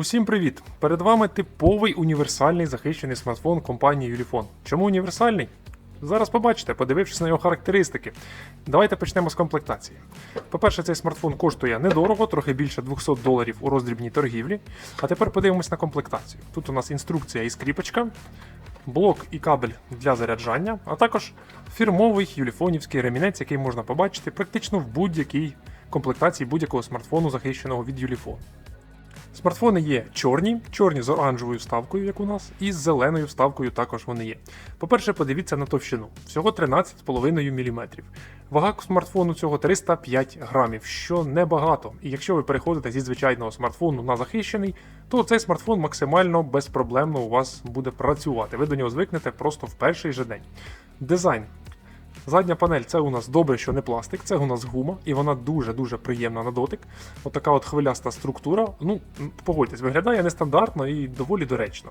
Усім привіт! Перед вами типовий універсальний захищений смартфон компанії Ulefone. Чому універсальний? Зараз побачите, подивившись на його характеристики. Давайте почнемо з комплектації. По-перше, цей смартфон коштує недорого, трохи більше 200 доларів у роздрібній торгівлі. А тепер подивимось на комплектацію. Тут у нас інструкція і скріпочка, блок і кабель для заряджання, а також фірмовий юліфонівський ремінець, який можна побачити практично в будь-якій комплектації будь-якого смартфону, захищеного від Ulefone. Смартфони є чорні, чорні з оранжевою вставкою, як у нас, і з зеленою вставкою також вони є. По-перше, подивіться на товщину. Всього 13,5 мм. Вага смартфону цього 305 грамів, що небагато. І якщо ви переходите зі звичайного смартфону на захищений, то цей смартфон максимально безпроблемно у вас буде працювати. Ви до нього звикнете просто в перший же день. Дизайн. Задня панель це у нас добре, що не пластик, це у нас гума, і вона дуже-дуже приємна на дотик. Отака от хвиляста структура. Ну, погодьтесь, виглядає нестандартно і доволі доречно.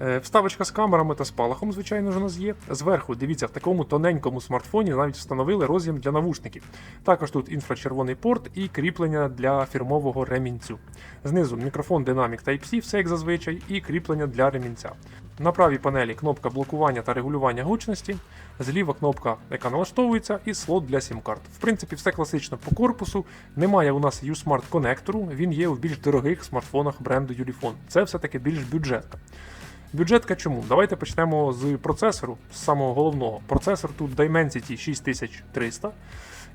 Е, Вставочка з камерами та спалахом, звичайно ж, у нас є. Зверху, дивіться, в такому тоненькому смартфоні навіть встановили роз'єм для навушників. Також тут інфрачервоний порт і кріплення для фірмового ремінцю. Знизу мікрофон Dynamic Type-C, все як зазвичай, і кріплення для ремінця. На правій панелі кнопка блокування та регулювання гучності, зліва кнопка, яка налаштовується, і слот для сім-карт. В принципі, все класично по корпусу. Немає у нас U-Smart конектору, він є в більш дорогих смартфонах бренду Ulefone. Це все-таки більш бюджетка. Бюджетка чому? Давайте почнемо з процесору, з самого головного. Процесор тут Dimensity 6300.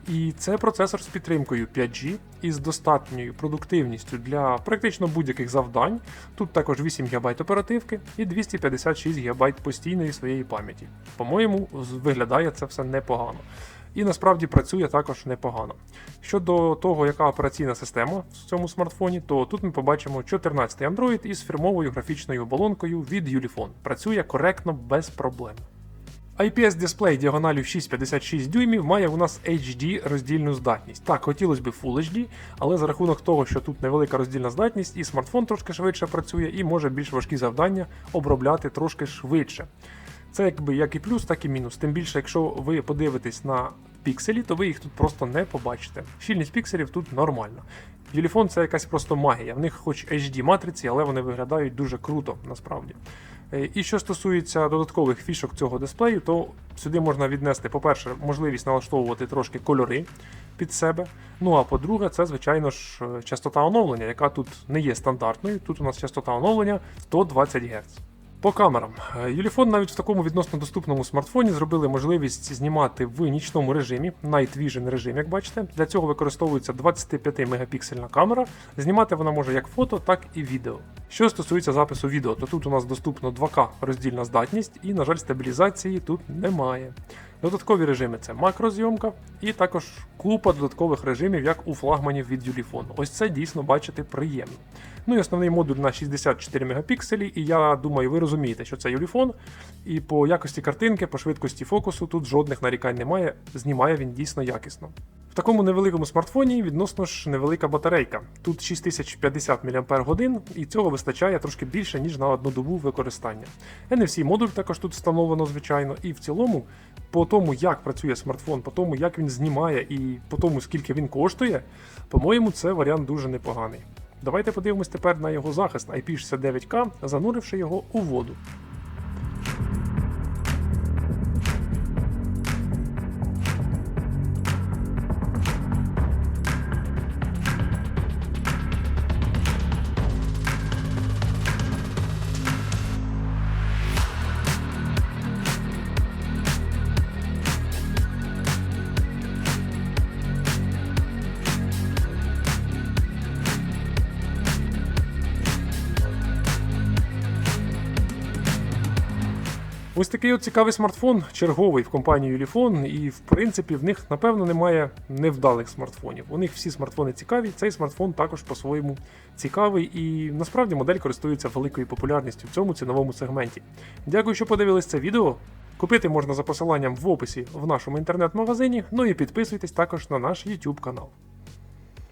І це процесор з підтримкою 5G і з достатньою продуктивністю для практично будь-яких завдань. Тут також 8 ГБ оперативки і 256 ГБ постійної своєї пам'яті. По-моєму, виглядає це все непогано. І насправді працює також непогано. Щодо того, яка операційна система в цьому смартфоні, то тут ми побачимо 14 Android із фірмовою графічною оболонкою від Ulefone. Працює коректно без проблем. IPS дисплей діагоналю 6,56 дюймів має у нас HD роздільну здатність. Так, хотілося б Full HD, але за рахунок того, що тут невелика роздільна здатність, і смартфон трошки швидше працює, і може більш важкі завдання обробляти трошки швидше. Це якби як і плюс, так і мінус. Тим більше, якщо ви подивитесь на пікселі, то ви їх тут просто не побачите. Щільність пікселів тут нормальна. Юліфон це якась просто магія. В них хоч HD матриці, але вони виглядають дуже круто насправді. Е, І що стосується додаткових фішок цього дисплею, то сюди можна віднести, по-перше, можливість налаштовувати трошки кольори під себе. Ну а по-друге, це, звичайно ж, частота оновлення, яка тут не є стандартною. Тут у нас частота оновлення 120 Гц. По камерам. Юліфон навіть в такому відносно доступному смартфоні зробили можливість знімати в нічному режимі, Night Vision режим, як бачите. Для цього використовується 25 мегапіксельна камера. Знімати вона може як фото, так і відео. Що стосується запису відео, то тут у нас доступно 2К роздільна здатність, і, на жаль, стабілізації тут немає. Додаткові режими це макрозйомка, і також купа додаткових режимів, як у флагманів від Юліфон. Ось це дійсно бачити приємно. Ну і основний модуль на 64 мегапікселі, і я думаю, ви розумієте, що це Юліфон. І по якості картинки, по швидкості фокусу тут жодних нарікань немає. Знімає він дійсно якісно. В такому невеликому смартфоні відносно ж невелика батарейка. Тут 6050 мАч, і цього вистачає трошки більше, ніж на одну добу використання. NFC модуль також тут встановлено, звичайно, і в цілому, по тому, як працює смартфон, по тому, як він знімає, і по тому, скільки він коштує, по-моєму, це варіант дуже непоганий. Давайте подивимось тепер на його захист IP69K, зануривши його у воду. Ось такий от цікавий смартфон, черговий в компанії Ulefone, і в принципі в них напевно немає невдалих смартфонів. У них всі смартфони цікаві. Цей смартфон також по-своєму цікавий, і насправді модель користується великою популярністю в цьому ціновому сегменті. Дякую, що подивились це відео. Купити можна за посиланням в описі в нашому інтернет-магазині. Ну і підписуйтесь також на наш YouTube канал.